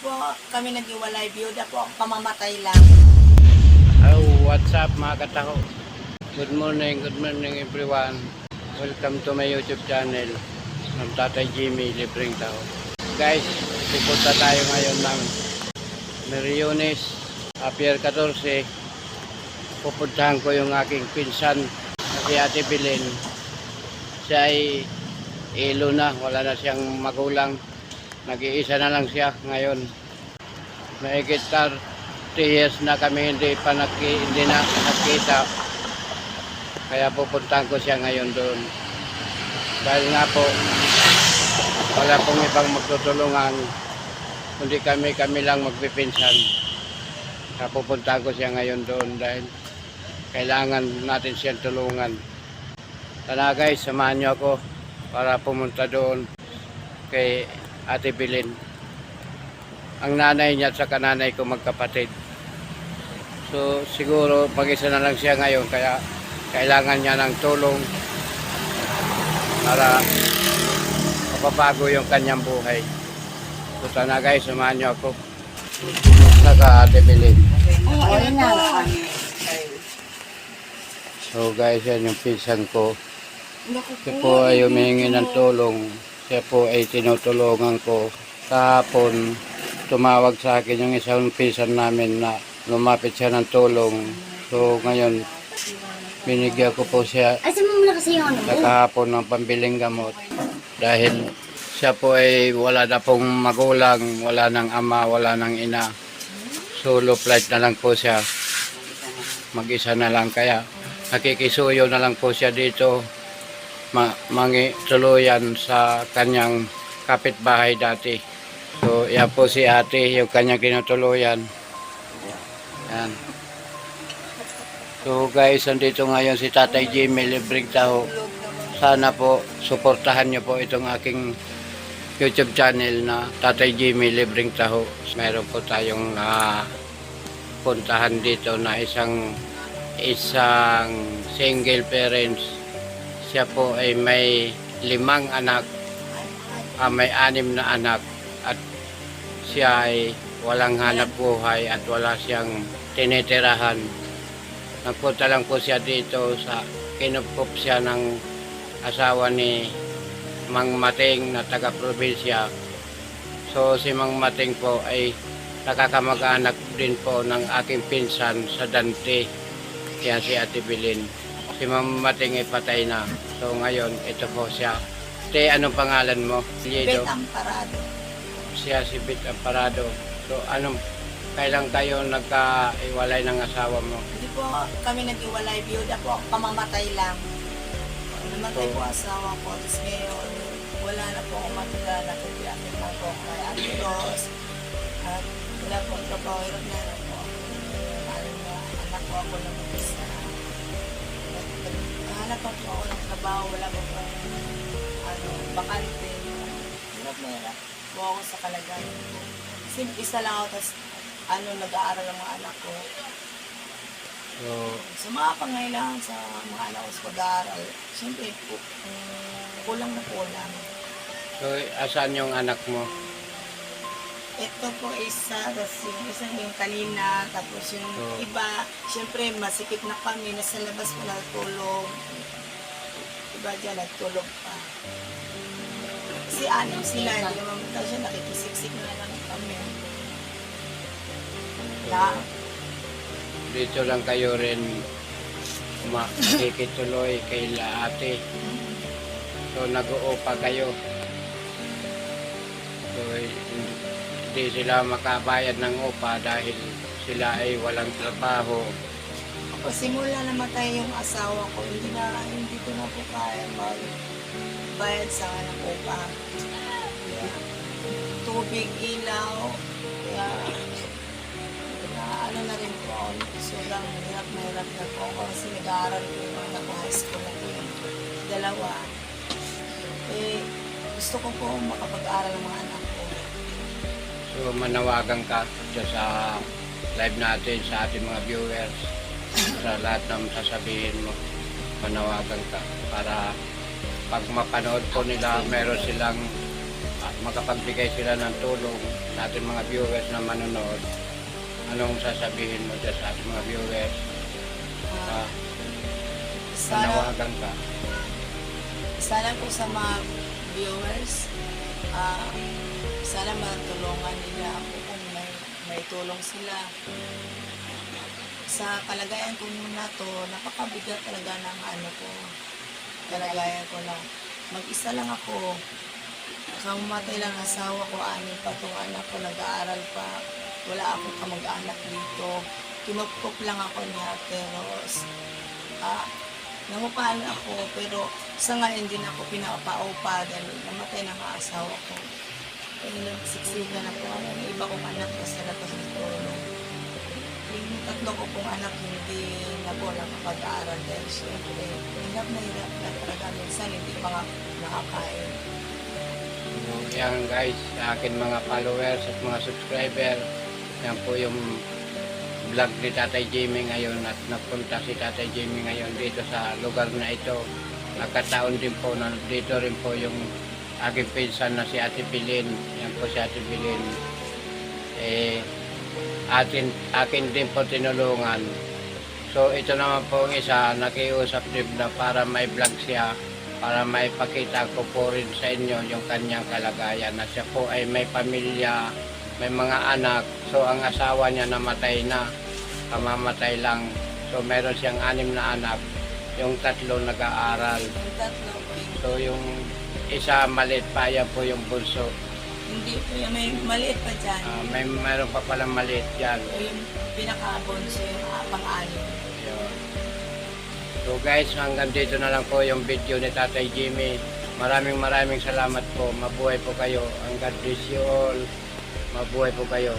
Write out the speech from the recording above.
po kami nag-iwalay. Biyuda po ako, pamamatay lang. Hello, what's up mga kataho? Good morning, good morning everyone. Welcome to my YouTube channel ng Tatay Jimmy Libreng Tao. Guys, pupunta tayo ngayon ng Meriones, Apier 14. Pupuntahan ko yung aking pinsan na si Ate Bilin. Siya ay ilo na, wala na siyang magulang. Nag-iisa na lang siya ngayon. Mahigit 30 years na kami hindi pa nagki, hindi na nakita. Kaya pupuntahan ko siya ngayon doon. Dahil nga po, wala pong ibang magtutulungan. Kundi kami, kami lang magpipinsan. Kaya pupuntahan ko siya ngayon doon dahil kailangan natin siyang tulungan. Tara guys, samahan niyo ako para pumunta doon kay Ate Bilin. Ang nanay niya at saka nanay ko magkapatid. So siguro pag-isa na lang siya ngayon kaya kailangan niya ng tulong para mapabago yung kanyang buhay. So sana guys, samahan niyo ako. Kumusta ka Ate Bilin? Ayun na. So guys, yan yung pinsan ko. Siya po ay humingi ng tulong. Siya po ay tinutulungan ko. Kahapon, tumawag sa akin yung isang pinsan namin na lumapit siya ng tulong. So ngayon, binigyan ko po siya mo muna kasi yung ano sa mo. kahapon ng pambiling gamot. Dahil siya po ay wala na pong magulang, wala ng ama, wala ng ina. Solo flight na lang po siya. Mag-isa na lang kaya nakikisuyo na lang po siya dito ma mangi tuluyan sa kanyang kapitbahay dati. So, yan po si ate, yung kanyang kinutuluyan. Yan. So guys, andito ngayon si Tatay Jimmy Libreng Taho. Sana po, suportahan niyo po itong aking YouTube channel na Tatay Jimmy Libreng Taho. Meron po tayong na puntahan dito na isang isang single parents. Siya po ay may limang anak, ah, may anim na anak at siya ay walang hanap buhay at wala siyang tinitirahan. Nagpunta lang po siya dito sa kinupkup siya ng asawa ni Mang Mating na taga-probinsya. So si Mang Mating po ay nakakamag-anak din po ng aking pinsan sa Dante. Yan si Ate Bilin. Si Mang Mating ay patay na. So ngayon, ito po siya. Te, anong pangalan mo? Bet Liedo. ang parado. Siya si Bit Amparado. So anong, kailan kayo nagka-iwalay ng asawa mo? Hindi po kami nag-iwalay. Biyuda po ako, pamamatay lang. Namatay po asawa ko. Tapos ngayon, wala na po akong matula. Natutulakit na po ako kay Ate Ros. At wala po ang trabaho. Hirap na rin po. Ano na, anak ko ako ng isa. Hanap pa po ako ng trabaho. Wala po po ano, bakante. Hirap na hirap po ako sa kalagayan ko. Kasi isa lang ako, tapos ano, nag-aaral ang mga anak ko. So, Sa mga pangailangan sa mga anak ko sa pag-aaral, siyempre um, kulang na kulang. so asan yung anak mo? Ito po isa, tapos yung isa yung kanina, tapos yung Oo. iba, siyempre masikip na kami, nasa labas po natulog. Iba dyan, nagtulog pa. Si anim sila, hindi naman daw siya, nakikisiksik na lang kami. Na, Dito lang kayo rin ma nakikituloy kay la ate. So nag-uupa kayo. So hindi sila makabayad ng upa dahil sila ay walang trabaho. o simula namatay yung asawa ko, hindi na, hindi ko na po kaya magbayad sa anak ko pa. Kaya, tubig, ilaw, kaya, na ano na rin po ako, sobrang hirap na hirap na po ako kasi nag-aaral po yung anak ko, high school na po dalawa. Eh, gusto ko po makapag-aral ng mga anak ko. So manawagan ka dyan sa live natin sa ating mga viewers sa lahat ng sasabihin mo manawagan ka para pag mapanood po nila meron silang at makapagbigay sila ng tulong sa ating mga viewers na manonood. Anong sasabihin mo dyan sa ating mga viewers? Ah, Uh, sana, Manawagan ka. sana po sa mga viewers, ah, sana matulungan nila ako kung may, may tulong sila. Sa kalagayan ko muna to, napakabigat talaga ng ano ko, kalagayan ko na mag-isa lang ako. Kamatay lang ang asawa ko, anim pa tong anak ko, nag-aaral pa. Wala akong kamag-anak dito. Kinupkup lang ako niya, pero ah, nangupahan ako, pero sa ngayon din ako pinapaupa dahil namatay na ang asawa ko. Nagsiksika na po ako. Yung iba kong anak kasi na sa tulong. Yung tatlo ko pong anak hindi na po nakapag-aaral dahil syempre, hirap na hirap na talaga minsan hindi pa nga nakakain. Yan guys, sa akin mga followers at mga subscriber, yan po yung vlog ni Tatay Jimmy ngayon at nagpunta si Tatay Jimmy ngayon dito sa lugar na ito. Nagkataon din po na dito rin po yung aking pinsan na si Ate Pilin. Yan po si Ate Pilin. Eh, atin, akin din po tinulungan. So ito naman po ang isa, nakiusap din na para may vlog siya para may pakita ko po rin sa inyo yung kanyang kalagayan na siya po ay may pamilya, may mga anak. So ang asawa niya namatay na, kamamatay lang. So meron siyang anim na anak, yung tatlo nag-aaral. So yung isa maliit pa, yan po yung bunso. hindi po yung may maliit pa dyan. Ah, may meron pa palang maliit yan. O yung pinaka-bonso yung ah, pang-anim. Yun. So guys, hanggang dito na lang po yung video ni Tatay Jimmy. Maraming maraming salamat po. Mabuhay po kayo. Ang God bless you all. Mabuhay po kayo.